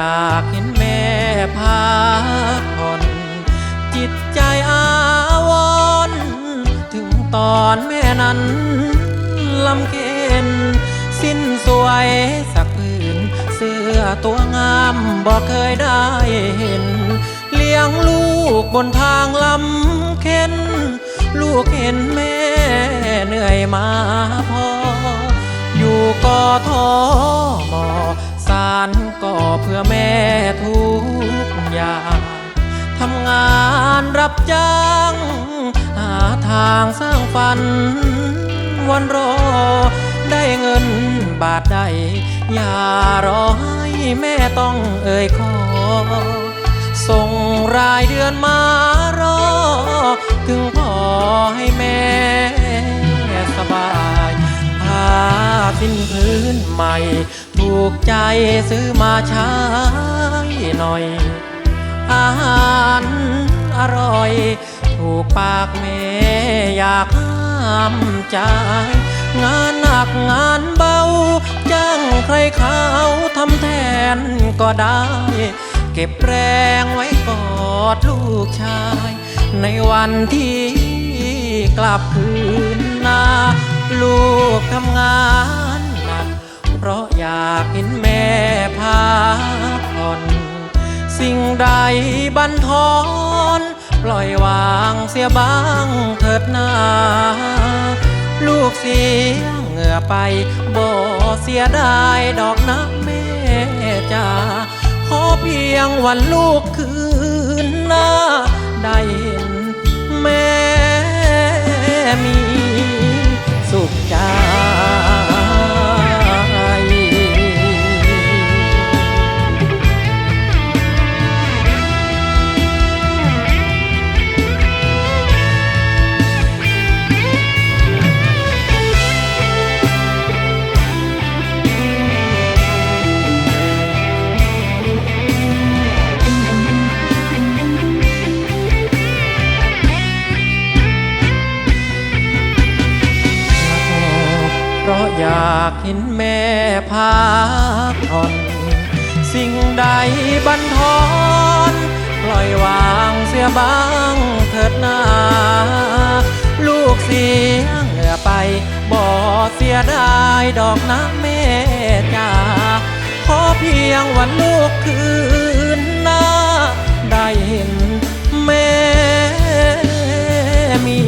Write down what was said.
อยากเห็นแม่พักผ่อน จิตใจอาวรถึงตอนแม่นั้นลำเค็นสิ้นสวยสักผืน เสื้อตัวงามบอกเคยได้เห็น เลี้ยงลูกบนทางลำเค็น ลูกเห็นแม่เหนื่อยมาพอ อยู่กอทอมอ พื่อแม่ทุกอย่างทำงานรับจ้าง หาทางสร้างฝัน วันรอ ได้เงินบาทใด อย่ารอให้แม่ต้องเอ่ยขอ ส่งรายเดือนมารอ ถึงพอให้แม่ หม่ ถูกใจซื้อมาใช้หน่อย อาหารอร่อย ถูกปากแม่อยากห้ามใจ งานหนักงานเบา จ้างใครเขาทำแทนก็ได้ เก็บแรงไว้กอดลูกชาย ในวันที่กลับคืนนาลูกทำงาน เพราะอยากเห็นแม่พักผ่อน สิ่งใดบันทอนปล่อยวางเสียบ้างเถิดนา ลูกเสียเหงื่อไปบ่เสียดายดอกนะแม่จ้าขอเพียงวันลูกคืนหน้าได้ อยากเห็นแม่พักผ่อนสิ่งใดบันทอนปล่อยวางเสียบ้างเถิดนาลูกเสียเหงื่อไปบ่เสียดายดอกนะแม่จ้าขอเพียงวันลูกคืนหน้า ได้เห็นแม่มี